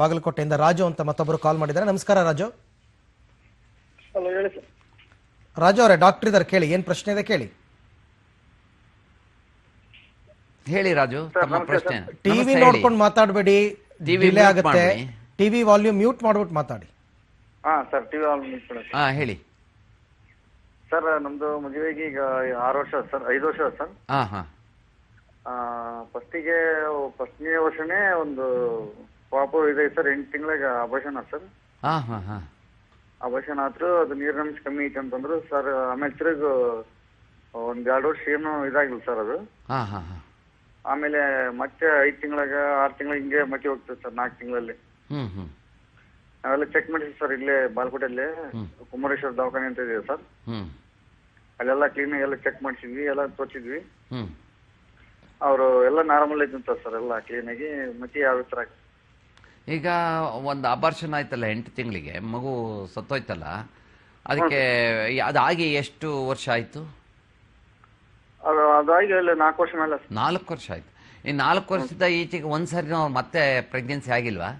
ಬಾಗಲಕೋಟೆಯಿಂದ ರಾಜು ಅಂತ ಮತ್ತೊಬ್ಬರು ಕಾಲ್ ಮಾಡಿದ್ದಾರೆ. ನಮಸ್ಕಾರ ರಾಜು. ಹಲೋ ಹೇಳಿ ಸರ್ ರಾಜು ಅವರೇ ಡಾಕ್ಟರ್ ಇದ್ದಾರೆ ಕೇಳಿ ಏನ್ ಪ್ರಶ್ನೆ ಇದೆ ಕೇಳಿ. ಹೇಳಿ ರಾಜು ತಮ್ಮ ಪ್ರಶ್ನೆ. ಟಿವಿ ನಮಸ್ತೆ ನೋಡ್ಕೊಂಡು ಮಾತಾಡಬೇಡಿ TV ಡಿಲೇ mute ಆಗುತ್ತೆ. ಮಾಡ್ಬಿಡಿ. ಟಿವಿ ವಾಲ್ಯೂಮ್ ಮ್ಯೂಟ್ ಮಾಡ್ಬಿಟ್ಟು ಮಾತಾಡಿ. ಹಾ ಸರ್ ಟಿವಿ ಹಾ ಹೇಳಿ. ಸರ್ ನಮ್ದು ಮದುವೆಗೆ ಈಗ ಆರು ವರ್ಷ ಆಯ್ತು ಸರ್ ಐದು ವರ್ಷ ಆಯ್ತು ಸರ್ ಹಾ. ಹಾ ಫಸ್ಟಿಗೆ ಫಸ್ಟ್ನೇ ವರ್ಷನೇ ಒಂದು ಪಾಪು ಇದೆ ಸರ್ ಎಂಟು ತಿಂಗಳಿಗೆ ಆಯ್ತು ಸರ್. ಹಾ ಹಾ ಹಾ. ಆದ್ರು ಅದು ನೀರಿನ ಅಂಶ ಕಮ್ಮಿ ಐತೆ ಅಂತಂದ್ರು ಸರ್ ಆಮೇಲೆ ತಿರುಗ ಒಂದ್ ಎರಡು ವರ್ಷ ಏನು ಇದಾಗಿಲ್ಲ ಸರ್ ಅದು. ಹಾ ಹಾ ಹಾ. ಆಮೇಲೆ ಮತ್ತೆ ಐದ್ ತಿಂಗಳಾಗ ಆರ್ ತಿಂಗಳ ಹಿಂಗೆ ಮತ್ತೆ ಹೋಗ್ತದೆ ಸರ್ ನಾಲ್ಕು ತಿಂಗಳಲ್ಲಿ. ನಾವೆಲ್ಲ ಚೆಕ್ ಮಾಡಿದ್ವಿ ಸರ್ ಇಲ್ಲೇ ಬಾಲ್ಕೋಟಲ್ಲಿ ಕುಮಾರೇಶ್ವರ ದವಾಖಾನೆ ಅಂತ ಇದೆ ಸರ್. ಅಲ್ಲೆಲ್ಲ ಕ್ಲೀನಾಗಿ ಎಲ್ಲ ಚೆಕ್ ಮಾಡಿಸಿದ್ವಿ ಎಲ್ಲ ತೋರಿಸಿದ್ವಿ. ಅವ್ರು ಅವರು ಎಲ್ಲ ನಾರ್ಮಲ್ ಐತಂತ ಸರ್ ಎಲ್ಲ ಕ್ಲೀನಾಗಿ ಮತ್ತೆ ಯಾವ ಥರ ಈಗ ಒಂದು ಅಬಾರ್ಷನ್ ಆಯ್ತಲ್ಲ ಎಂಟು ತಿಂಗಳಿಗೆ ಮಗು ಸತ್ತೋಯ್ತಲ್ಲ ಅದಕ್ಕೆ ಅದಾಗಿ ಎಷ್ಟು ವರ್ಷ ಆಯ್ತು? ಅದು ಅದಾಗಿ ಅಲ್ಲಿ ನಾಲ್ಕು ವರ್ಷ ಮೇಲೆ. ನಾಲ್ಕು ವರ್ಷ ಆಯ್ತು. ಈ ನಾಲ್ಕು ವರ್ಷದ ಈಚೆಗೆ ಒಂದ್ಸರಿ ನಾವು ಮತ್ತೆ ಪ್ರೆಗ್ನೆನ್ಸಿ ಆಗಿಲ್ವಾ?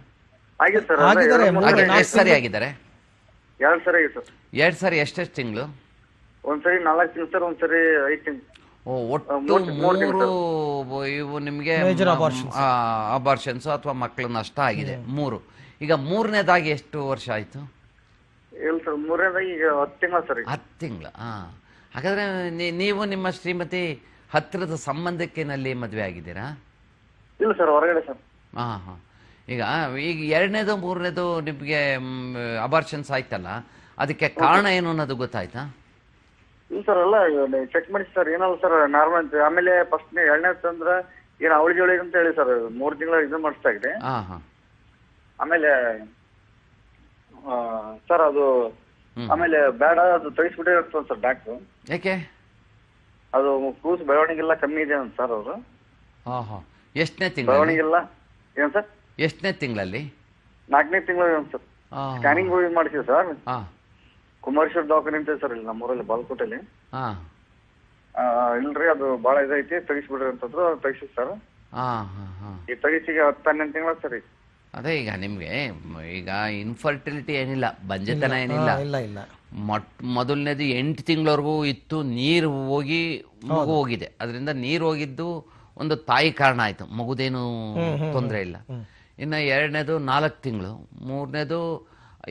ಎಷ್ಟು ಸರಿ ಆಗಿದ್ದಾರೆ ಎರಡು ಸರಿ ಎಷ್ಟೆಷ್ಟು ತಿಂಗಳು? ಒಂದ್ಸರಿ ನಾಲ್ಕು ತಿಂಗಳು ಸರ್ ಒಂದ್ಸರಿ ಐದು ತಿಂಗಳು. ಒಟ್ಟು ಮೂರ್- ಇವು ನಿಮಗೆ. ಅಬಾರ್ಷನ್ಸ್ ಅಥವಾ ಮಕ್ಕಳ ನಷ್ಟ ಆಗಿದೆ. ಮೂರು. ಈಗ ಮೂರನೇದಾಗಿ ಎಷ್ಟು ವರ್ಷ ಆಯ್ತು? ಇಲ್ಲ ಸರ್ ಮೂರನೇದಾಗಿ ಈಗ ಹತ್ತು ತಿಂಗಳ ಸರ್ ಹತ್ತು ತಿಂಗಳು ಹಾ ಹಾಗಾದ್ರೆ ನೀವು ನಿಮ್ಮ ಶ್ರೀಮತಿ ಹತ್ತಿರದ ಸಂಬಂಧಕ್ಕೆನಲ್ಲಿ ಮದುವೆ ಆಗಿದ್ದೀರಾ? ಇಲ್ಲ ಸರ್ ಹೊರಗಡೆ ಸರ್. ಹಾ ಹಾ. ಈಗ ಈಗ ಎರಡನೇದು ಮೂರನೇದು ನಿಮಗೆ ಅಬಾರ್ಷನ್ಸ್ ಆಯ್ತಲ್ಲ. ಅದಕ್ಕೆ ಕಾರಣ ಏನು ಅನ್ನೋದು ಗೊತ್ತಾಯ್ತಾ? ಸರ್ ಎಲ್ಲ ಚೆಕ್ ಮಾಡಿ ಸರ್ ಏನಲ್ಲ ಸರ್ ನಾರ್ಮಲ್ ಅಂತ ಆಮೇಲೆ ಫಸ್ಟ್ ಎರಡನೇ ಅಂದ್ರ ಏನು ಅವಳಿ ಜೋಳಿ ಅಂತ ಹೇಳಿ ಸರ್ ಮೂರು ತಿಂಗಳ ಇದು ಮಾಡಿಸ್ತಾ ಇದೆ ಹಾ ಹಾ. ಆಮೇಲೆ ಸರ್ ಅದು ಹ್ಮ್. ಆಮೇಲೆ ಬೇಡ ಅದು ತೆಗಿಸ್ಬಿಟ್ಟೇ ಇರ್ತದೆ ಸರ್ ಡಾಕ್ಟ್ರು ಯಾಕೆ? ಅದು ಕೂಸ್ ಬೆಳವಣಿಗೆಲ್ಲ ಕಮ್ಮಿ ಇದೆ ಅಂತ ಸರ್ ಅವರು. ಹಾ ಹಾ. ಎಷ್ಟನೇ ತಿಂಗಳು ಬೆಳವಣಿಗೆಲ್ಲ ಏನ್ ಸರ್? ಎಷ್ಟನೇ ತಿಂಗಳಲ್ಲಿ? ನಾಲ್ಕನೇ ತಿಂಗಳು ಏನು ಸರ್? ಹಾ ಸ್ಕ್ಯಾನಿಂಗ್ ಹೋಗಿ ಸರ್. ಹಾ. ಕುಮಾರೇಶ್ವರ ದವಾಖಾನೆ ಅಂತ ಸರ್ ಇಲ್ಲಿ ನಮ್ಮೂರಲ್ಲಿ ಬಾಲಕೋಟೆಲಿ ಹಾ. ಆ, ಇಲ್ರಿ ಅದು ಬಹಳ ಇದೈತಿ ತೆಗಿಸ್ಬಿಡ್ರಿ ಅಂತಂದ್ರು ತೆಗಿಸಿ ಸರ್. ಹಾ ಹಾ ಹಾ. ಈ ತೆಗಿಸಿಗೆ ಹತ್ತು ಹನ್ನೊಂದು ತಿಂಗಳ ಸರಿ ಈಗ. ಅದೇ ಈಗ ನಿಮಗೆ ಈಗ ಇನ್ಫರ್ಟಿಲಿಟಿ ಏನಿಲ್ಲ ಬಂಜೆತನ ಏನಿಲ್ಲ. ಹಾ, ಇಲ್ಲ ಇಲ್ಲ. ಮೊಟ್ ಮೊದಲನೇದು ಎಂಟು ತಿಂಗಳವರೆಗೂ ಇತ್ತು ನೀರು ಹೋಗಿ ಮಗು ಹೋಗಿದೆ. ಅದರಿಂದ ನೀರು ಹೋಗಿದ್ದು ಒಂದು ತಾಯಿ ಕಾರಣ ಆಯ್ತು. ಮಗುದೇನು ತೊಂದರೆ ಇಲ್ಲ. ಇನ್ನು ಎರಡನೇದು ನಾಲ್ಕು ತಿಂಗಳು. ಮೂರನೇದು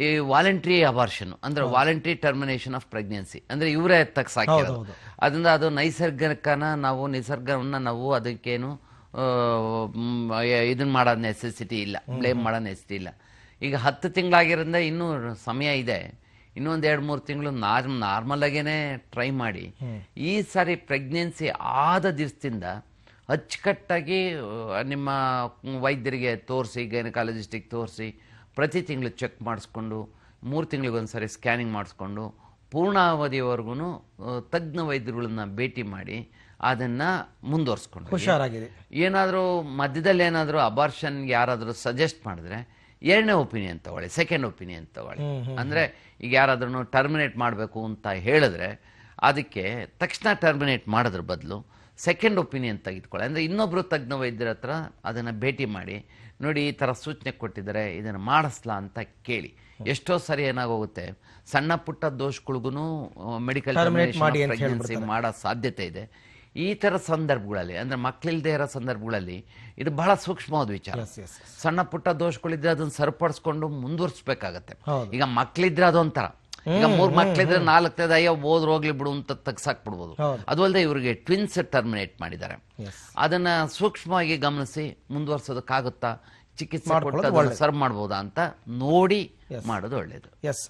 ಈ ವಾಲಂಟ್ರಿ ಅಬಾರ್ಷನ್ ಅಂದ್ರೆ ವಾಲಂಟ್ರಿ ಟರ್ಮಿನೇಷನ್ ಆಫ್ ಪ್ರೆಗ್ನೆನ್ಸಿ ಅಂದ್ರೆ ಇವರೇ ತಗ್ಸಾಕಿರೋದು ಸಾಕಿ ಅದರಿಂದ ಅದು ನೈಸರ್ಗಿಕನ ನಾವು ನಿಸರ್ಗವನ್ನ ನಾವು ಅದಕ್ಕೇನು ಇದನ್ನ ಮಾಡೋ ನೆಸೆಸಿಟಿ ಇಲ್ಲ ಬ್ಲೇಮ್ ಮಾಡೋ ನೆಸೆಸಿಟಿ ಇಲ್ಲ. ಈಗ ಹತ್ತು ತಿಂಗಳಾಗಿರೋದ್ರಿಂದ ಇನ್ನೂ ಸಮಯ ಇದೆ. ಇನ್ನೊಂದು ಎರಡು ಮೂರು ತಿಂಗಳು ನಾರ್ ನಾರ್ಮಲ್ ಆಗೇನೆ ಟ್ರೈ ಮಾಡಿ. ಈ ಸಾರಿ ಪ್ರೆಗ್ನೆನ್ಸಿ ಆದ ದಿವಸದಿಂದ ಅಚ್ಚುಕಟ್ಟಾಗಿ ನಿಮ್ಮ ವೈದ್ಯರಿಗೆ ತೋರಿಸಿ ಗೈನಕಾಲಜಿಸ್ಟಿಗೆ ತೋರಿಸಿ ಪ್ರತಿ ತಿಂಗಳು ಚೆಕ್ ಮಾಡಿಸ್ಕೊಂಡು ಮೂರು ತಿಂಗಳಿಗೊಂದ್ಸರಿ ಸ್ಕ್ಯಾನಿಂಗ್ ಮಾಡಿಸ್ಕೊಂಡು ಪೂರ್ಣಾವಧಿವರೆಗೂ ತಜ್ಞ ವೈದ್ಯರುಗಳನ್ನು ಭೇಟಿ ಮಾಡಿ ಅದನ್ನು ಮುಂದುವರ್ಸ್ಕೊಂಡು. ಹುಷಾರಾಗಿದೆ. ಏನಾದರೂ ಮಧ್ಯದಲ್ಲಿ ಏನಾದರೂ ಅಬಾರ್ಷನ್ಗೆ ಯಾರಾದರೂ ಸಜೆಸ್ಟ್ ಮಾಡಿದ್ರೆ ಎರಡನೇ ಒಪಿನಿಯನ್ ತಗೊಳ್ಳಿ ಸೆಕೆಂಡ್ ಒಪಿನಿಯನ್ ತಗೊಳ್ಳಿ. ಅಂದರೆ ಈಗ ಯಾರಾದ್ರೂ ಟರ್ಮಿನೇಟ್ ಮಾಡಬೇಕು ಅಂತ ಹೇಳಿದ್ರೆ ಅದಕ್ಕೆ ತಕ್ಷಣ ಟರ್ಮಿನೇಟ್ ಮಾಡೋದ್ರ ಬದಲು ಸೆಕೆಂಡ್ ಒಪಿನಿಯನ್ ತೆಗೆದುಕೊಳ್ಳಿ. ಅಂದರೆ ಇನ್ನೊಬ್ಬರು ತಜ್ಞ ವೈದ್ಯರ ಹತ್ರ ಅದನ್ನು ಭೇಟಿ ಮಾಡಿ ನೋಡಿ ಈ ಥರ ಸೂಚನೆ ಕೊಟ್ಟಿದ್ದಾರೆ ಇದನ್ನು ಮಾಡಿಸ್ಲಾ ಅಂತ ಕೇಳಿ. ಎಷ್ಟೋ ಸರಿ ಏನಾಗೋಗುತ್ತೆ ಸಣ್ಣ ಪುಟ್ಟ ದೋಷಗಳಿಗೂ ಮೆಡಿಕಲ್ ಪ್ರೆಗ್ನೆನ್ಸಿ ಮಾಡೋ ಸಾಧ್ಯತೆ ಇದೆ. ಈ ಥರ ಸಂದರ್ಭಗಳಲ್ಲಿ ಅಂದರೆ ಮಕ್ಕಳಿಲ್ಲದೆ ಇರೋ ಸಂದರ್ಭಗಳಲ್ಲಿ ಇದು ಬಹಳ ಸೂಕ್ಷ್ಮವಾದ ವಿಚಾರ. ಸಣ್ಣ ಪುಟ್ಟ ದೋಷಗಳಿದ್ರೆ ಅದನ್ನು ಸರಿಪಡಿಸ್ಕೊಂಡು ಮುಂದುವರಿಸ್ಬೇಕಾಗತ್ತೆ. ಈಗ ಮಕ್ಕಳಿದ್ರೆ ಅದೊಂಥರ. ಈಗ ಮೂರ್ ಮಕ್ಳಿದ್ರೆ ನಾಲ್ಕನೇದು ಅಯ್ಯೋ ಓದ್ರು ಹೋಗ್ಲಿ ಬಿಡು ಅಂತ ತಗ್ಸಾಕ್ ಬಿಡ್ಬೋದು. ಅದು ಅಲ್ಲದೆ ಇವರಿಗೆ ಟ್ವಿನ್ಸ್ ಟರ್ಮಿನೇಟ್ ಮಾಡಿದ್ದಾರೆ. ಅದನ್ನ ಸೂಕ್ಷ್ಮವಾಗಿ ಗಮನಿಸಿ ಮುಂದುವರ್ಸೋದಕ್ಕಾಗುತ್ತಾ ಚಿಕಿತ್ಸೆ ಕೊಟ್ಟು ಸರ್ವ್ ಮಾಡ್ಬೋದಾ ಅಂತ ನೋಡಿ ಮಾಡೋದು ಒಳ್ಳೇದು. ಎಸ್